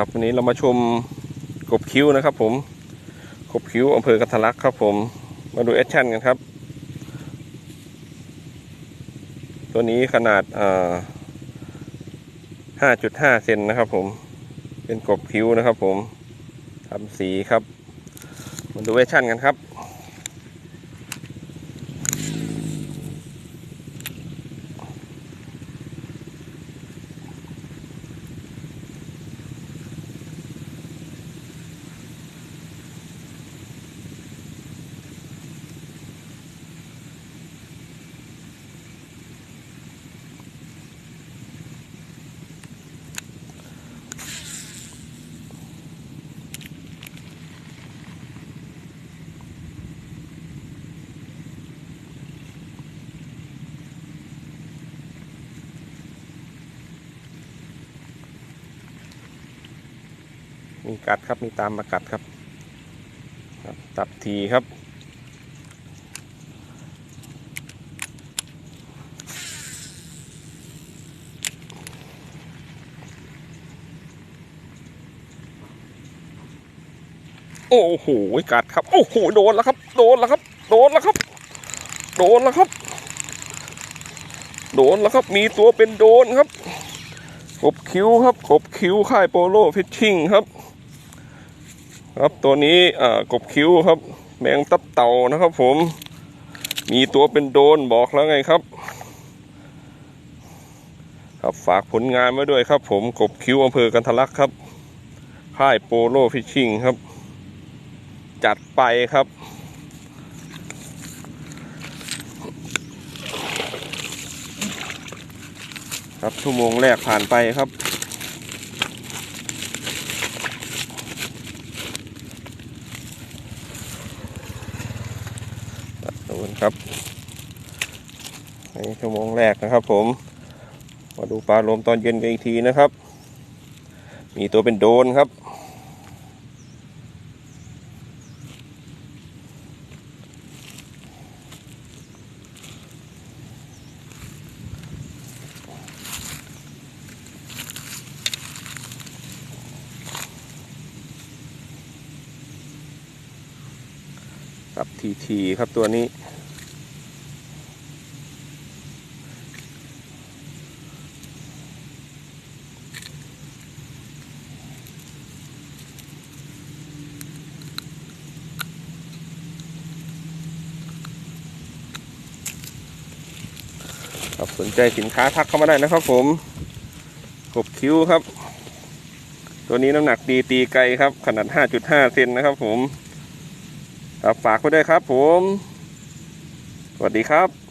ครับวันนี้เรามาชมกบคิ้วนะครับ ผมกบคิ้วอำเภอกระทลักครับ ผมมาดูแอคชั่นกันครับ ตัวนี้ขนาดห้าจุดห้าเซนนะครับผมเป็นกบคิ้วนะครับ ผมทำสีครับมาดูแอคชั่นกันครับ มีกัดครับมีตามมากัดครับ ตับทีครับ โอ้โหกัดครับ โอ้โหโดนแล้วครับ โดนแล้วครับ โดนแล้วครับ โดนแล้วครับโดนแล้วครับ มีตัวเป็นโดนครับกบคิ้วครับกบคิ้วค่ายโปโลฟิชชิ่งครับ ครับตัวนี้กบคิ้วครับ แมงตับเต่านะครับ ผม มีตัวเป็นโดนบอกแล้วไงครับ ครับฝากผลงานไว้ด้วยครับ ผมกบคิ้วอำเภอกันทะลักครับ ค่ายโปโลฟิชชิ่งครับ จัดไปครับครับชั่วโมงแรกผ่านไปครับ ดโดนครับในชั่วโมงแรกนะครับ ผม มาดูปลาลมตอนเย็นกันอีกทีนะครับ มีตัวเป็นโดนครับ ครับทีทีครับตัวนี้ ครับสนใจสินค้าทักเข้ามาได้นะครับผมกบคิ้วครับ ตัวนี้น้ำหนักดีตีไกลครับ ขนาด 5.5 เซนนะครับผม ครับฝากไว้ด้วยครับผม สวัสดีครับ